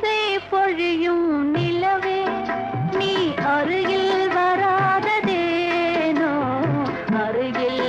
ஓசை பொழியும் நிலவே நீ அருகில் வராததேனோ? அருகில்